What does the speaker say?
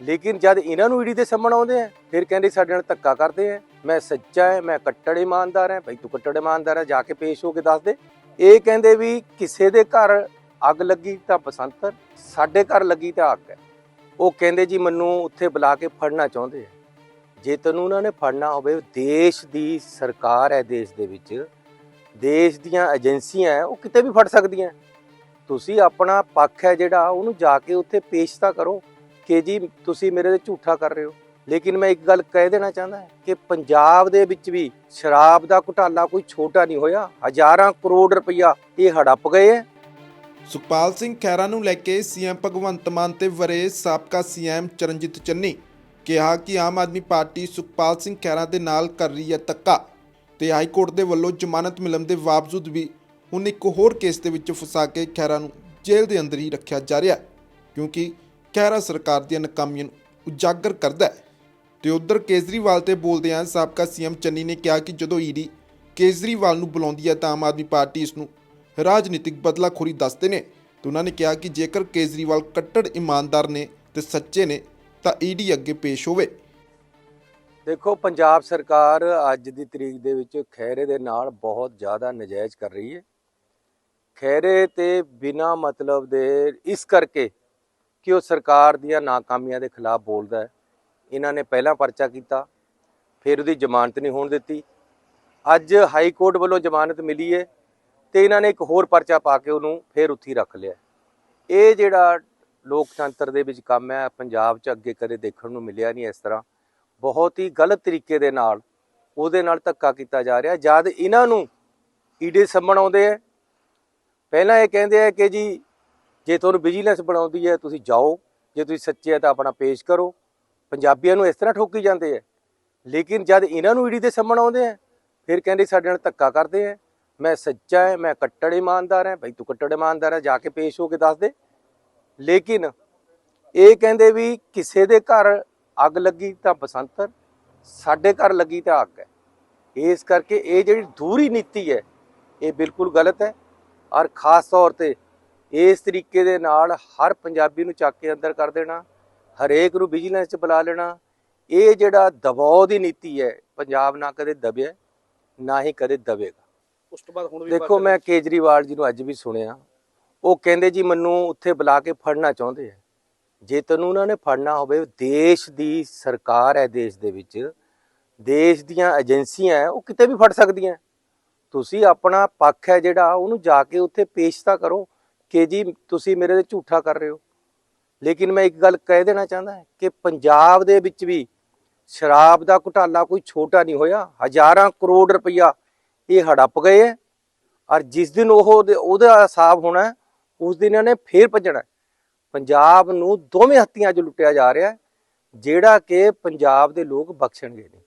ਲੇਕਿਨ ਜਦ ਇਹਨਾਂ ਨੂੰ ਈਡੀ ਦੇ ਸਾਹਮਣੇ ਆਉਂਦੇ ਆ ਫਿਰ ਕਹਿੰਦੇ ਸਾਡੇ ਨਾਲ ਧੱਕਾ ਕਰਦੇ ਆ। ਮੈਂ ਸੱਚਾ ਹੈ ਮੈਂ ਕੱਟੜ ਇਮਾਨਦਾਰ ਹੈ ਭਾਈ ਤੂੰ ਕੱਟੜ ਇਮਾਨਦਾਰ ਹੈ ਜਾ ਕੇ ਪੇਸ਼ ਹੋ ਕੇ ਦੱਸ ਦੇ। ਇਹ ਕਹਿੰਦੇ ਵੀ ਕਿਸੇ ਦੇ ਘਰ ਅੱਗ ਲੱਗੀ ਤਾਂ ਬਸੰਤਰ ਸਾਡੇ ਘਰ ਲੱਗੀ ਤਾਂ ਅੱਗ ਹੈ ਉਹ ਕਹਿੰਦੇ ਜੀ ਮੈਨੂੰ ਉੱਥੇ ਬੁਲਾ ਕੇ ਫੜਨਾ ਚਾਹੁੰਦੇ ਆ। ਜੇ ਤੈਨੂੰ ਉਹਨਾਂ ਨੇ ਫੜਨਾ ਹੋਵੇ ਦੇਸ਼ ਦੀ ਸਰਕਾਰ ਹੈ ਦੇਸ਼ ਦੇ ਵਿੱਚ। ਦੇਸ਼ ਦੀਆਂ ਏਜੰਸੀਆਂ ਹੈ, ਉਹ ਕਿਤੇ ਵੀ ਫੜ ਸਕਦੀਆਂ। ਤੁਸੀਂ ਆਪਣਾ ਪੱਖ ਹੈ ਜਿਹੜਾ ਉਹਨੂੰ ਜਾ ਕੇ ਉੱਥੇ ਪੇਸ਼ ਤਾਂ ਕਰੋ। ਕਿ ਜੀ ਤੁਸੀਂ ਮੇਰੇ ਤੇ ਝੂਠਾ ਕਰ ਰਹੇ ਹੋ। ਲੇਕਿਨ ਮੈਂ ਇੱਕ ਗੱਲ ਕਹਿ ਦੇਣਾ ਚਾਹੁੰਦਾ ਕਿ ਪੰਜਾਬ ਦੇ ਵਿੱਚ ਵੀ ਸ਼ਰਾਬ ਦਾ ਘੁਟਾਲਾ ਕੋਈ ਛੋਟਾ ਨਹੀਂ ਹੋਇਆ। ਹਜ਼ਾਰਾਂ ਕਰੋੜ ਰੁਪਈਆ ਇਹ ਹੜੱਪ ਗਏ ਹੈ। ਸੁਖਪਾਲ ਸਿੰਘ ਖਹਿਰਾ ਨੂੰ ਲੈ ਕੇ ਸੀਐਮ ਭਗਵੰਤ ਮਾਨ ਤੇ ਵਰੇ ਸਾਬਕਾ ਸੀਐਮ ਚਰਨਜੀਤ ਚੰਨੀ ਕਿਹਾ ਕਿ ਆਮ ਆਦਮੀ ਪਾਰਟੀ ਸੁਖਪਾਲ ਸਿੰਘ ਖਹਿਰਾ ਦੇ ਨਾਲ ਕਰ ਰਹੀ ਹੈ ਧੱਕਾ ਤੇ ਹਾਈ ਕੋਰਟ ਦੇ ਵੱਲੋਂ ਜ਼ਮਾਨਤ ਮਿਲਣ ਦੇ ਬਾਵਜੂਦ ਵੀ ਹੁਣ ਇੱਕ ਹੋਰ ਕੇਸ ਦੇ ਵਿੱਚ ਫਸਾ ਕੇ ਖਹਿਰਾ ਨੂੰ ਜੇਲ੍ਹ ਦੇ ਅੰਦਰ ਹੀ ਰੱਖਿਆ ਜਾ ਰਿਹਾ ਕਿਉਂਕਿ ਖਹਿਰਾ ਸਰਕਾਰ ਦੀਆਂ ਨਾਕਾਮੀਆਂ ਨੂੰ ਉਜਾਗਰ ਕਰਦਾ ਹੈ। ਤੇ ਉਧਰ ਕੇਜਰੀਵਾਲ ਤੇ ਬੋਲਦਿਆਂ ਸਾਬਕਾ ਸੀਐਮ ਚੰਨੀ ਨੇ ਕਿਹਾ ਕਿ ਜਦੋਂ ਈਡੀ ਕੇਜਰੀਵਾਲ ਨੂੰ ਬੁਲਾਉਂਦੀ ਹੈ ਤਾਂ ਆਮ ਆਦਮੀ ਪਾਰਟੀ ਇਸ ਨੂੰ ਰਾਜਨੀਤਿਕ ਬਦਲਾਖੋਰੀ ਦੱਸਦੇ ਨੇ। ਤੇ ਉਹਨਾਂ ਨੇ ਕਿਹਾ ਕਿ ਜੇਕਰ ਕੇਜਰੀਵਾਲ ਕੱਟੜ ਇਮਾਨਦਾਰ ਨੇ ਤੇ ਸੱਚੇ ਨੇ, ਤਾਂ ਈਡੀ ਅੱਗੇ ਪੇਸ਼ ਹੋਵੇ। ਦੇਖੋ, ਪੰਜਾਬ ਸਰਕਾਰ ਅੱਜ ਦੀ ਤਰੀਕ ਦੇ ਵਿੱਚ ਖੈਰੇ ਦੇ ਨਾਲ ਬਹੁਤ ਜ਼ਿਆਦਾ ਨਜਾਇਜ਼ ਕਰ ਰਹੀ ਹੈ। ਖੈਰੇ ਤੇ ਬਿਨਾ ਮਤਲਬ ਦੇ ਇਸ ਕਰਕੇ ਕਿ ਉਹ ਸਰਕਾਰ ਦੀਆਂ ਨਾਕਾਮੀਆਂ ਦੇ ਖਿਲਾਫ ਬੋਲਦਾ ਹੈ। ਇਹਨਾਂ ਨੇ ਪਹਿਲਾਂ ਪਰਚਾ ਕੀਤਾ, ਫਿਰ ਉਹਦੀ ਜ਼ਮਾਨਤ ਨਹੀਂ ਹੋਣ ਦਿੱਤੀ। ਅੱਜ ਹਾਈ ਕੋਰਟ ਵੱਲੋਂ ਜ਼ਮਾਨਤ ਮਿਲੀ ਹੈ ਤੇ ਇਹਨਾਂ ਨੇ ਇੱਕ ਹੋਰ ਪਰਚਾ ਪਾ ਕੇ ਉਹਨੂੰ ਫਿਰ ਉੱਥੇ ਹੀ ਰੱਖ ਲਿਆ। ਇਹ ਜਿਹੜਾ ਲੋਕਤੰਤਰ ਦੇ ਵਿੱਚ ਕੰਮ ਹੈ, ਪੰਜਾਬ 'ਚ ਅੱਗੇ ਕਦੇ ਦੇਖਣ ਨੂੰ ਮਿਲਿਆ ਨਹੀਂ ਇਸ ਤਰ੍ਹਾਂ। ਬਹੁਤ ਹੀ ਗਲਤ ਤਰੀਕੇ ਦੇ ਨਾਲ ਉਹਦੇ ਨਾਲ ਧੱਕਾ ਕੀਤਾ ਜਾ ਰਿਹਾ। ਜਦ ਇਹਨਾਂ ਨੂੰ ਈਡੇ ਸੰਮਣ ਆਉਂਦੇ ਆ ਪਹਿਲਾਂ ਇਹ ਕਹਿੰਦੇ ਆ ਕਿ ਜੀ ਜੇ ਤੁਹਾਨੂੰ ਵਿਜੀਲੈਂਸ ਬਣਾਉਂਦੀ ਹੈ, ਤੁਸੀਂ ਜਾਓ। ਜੇ ਤੁਸੀਂ ਸੱਚੇ ਆ ਤਾਂ ਆਪਣਾ ਪੇਸ਼ ਕਰੋ। ਪੰਜਾਬੀਆਂ ਨੂੰ ਇਸ ਤਰ੍ਹਾਂ ਠੋਕੀ ਜਾਂਦੇ ਆ। ਲੇਕਿਨ ਜਦ ਇਹਨਾਂ ਨੂੰ ਈਡੀ ਦੇ ਸਾਹਮਣੇ ਆਉਂਦੇ ਆ, ਫਿਰ ਕਹਿੰਦੇ ਸਾਡੇ ਨਾਲ ਧੱਕਾ ਕਰਦੇ ਆ। ਮੈਂ ਸੱਚਾ ਹੈ ਮੈਂ ਕੱਟੜ ਇਮਾਨਦਾਰ ਹਾਂ ਭਾਈ ਤੂੰ ਕੱਟੜ ਇਮਾਨਦਾਰ ਹੈ ਜਾ ਕੇ ਪੇਸ਼ ਹੋ ਕੇ ਦੱਸ ਦੇ। ਲੇਕਿਨ ਇਹ ਕਹਿੰਦੇ ਵੀ ਕਿਸੇ ਦੇ ਘਰ ਅੱਗ ਲੱਗੀ ਤਾਂ ਬਸੰਤਰ ਸਾਡੇ ਘਰ ਲੱਗੀ ਤਾਂ ਅੱਗ ਹੈ। ਇਸ ਕਰਕੇ ਇਹ ਜਿਹੜੀ ਦੂਰੀ ਨੀਤੀ ਹੈ, ਇਹ ਬਿਲਕੁਲ ਗਲਤ ਹੈ। ਔਰ ਖਾਸ ਤੌਰ ਤੇ ਇਸ ਤਰੀਕੇ ਦੇ ਨਾਲ ਹਰ ਪੰਜਾਬੀ ਨੂੰ ਚੱਕ ਕੇ ਅੰਦਰ ਕਰ ਦੇਣਾ ਹਰੇਕ ਨੂੰ ਵਿਜੀਲੈਂਸ 'ਚ ਬੁਲਾ ਲੈਣਾ। ਇਹ ਜਿਹੜਾ ਦਬਾਅ ਦੀ ਨੀਤੀ ਹੈ ਪੰਜਾਬ ਨਾ ਕਦੇ ਦਬਿਆ ਨਾ ਹੀ ਕਦੇ ਦਬੇਗਾ ਉਸ ਤੋਂ ਬਾਅਦ ਹੁਣ ਵੀ ਦੇਖੋ ਮੈਂ ਕੇਜਰੀਵਾਲ ਜੀ ਨੂੰ ਅੱਜ ਵੀ ਸੁਣਿਆ। ਉਹ ਕਹਿੰਦੇ ਜੀ ਮੈਨੂੰ ਉੱਥੇ ਬੁਲਾ ਕੇ ਫੜਨਾ ਚਾਹੁੰਦੇ ਆ। ਜੇ ਤੈਨੂੰ ਉਹਨਾਂ ਨੇ ਫੜਨਾ ਹੋਵੇ ਦੇਸ਼ ਦੀ ਸਰਕਾਰ ਹੈ ਦੇਸ਼ ਦੇ ਵਿੱਚ। ਦੇਸ਼ ਦੀਆਂ ਏਜੰਸੀਆਂ ਹੈ, ਉਹ ਕਿਤੇ ਵੀ ਫੜ ਸਕਦੀਆਂ। ਤੁਸੀਂ ਆਪਣਾ ਪੱਖ ਹੈ ਜਿਹੜਾ ਉਹਨੂੰ ਜਾ ਕੇ ਉੱਥੇ ਪੇਸ਼ ਤਾਂ ਕਰੋ। ਕਿ ਜੀ ਤੁਸੀਂ ਮੇਰੇ ਤੇ ਝੂਠਾ ਕਰ ਰਹੇ ਹੋ। ਲੇਕਿਨ ਮੈਂ ਇੱਕ ਗੱਲ ਕਹਿ ਦੇਣਾ ਚਾਹੁੰਦਾ ਕਿ ਪੰਜਾਬ ਦੇ ਵਿੱਚ ਵੀ ਸ਼ਰਾਬ ਦਾ ਘੁਟਾਲਾ ਕੋਈ ਛੋਟਾ ਨਹੀਂ ਹੋਇਆ। ਹਜ਼ਾਰਾਂ ਕਰੋੜ ਰੁਪਈਆ ਇਹ ਹੜੱਪ ਗਏ ਹੈ ਔਰ ਜਿਸ ਦਿਨ ਉਹ ਉਹਦੇ- ਉਹਦਾ ਹਿਸਾਬ ਹੋਣਾ ਉਸ ਦਿਨ ਇਹਨੇ ਫੇਰ ਭੱਜਣਾ ਪੰਜਾਬ ਨੂੰ ਦੋਵੇਂ ਹੱਥੀਆਂ 'ਚ ਲੁੱਟਿਆ ਜਾ ਰਿਹਾ ਜਿਹੜਾ ਕਿ ਪੰਜਾਬ ਦੇ ਲੋਕ ਬਖਸ਼ਣਗੇ ਨਹੀਂ।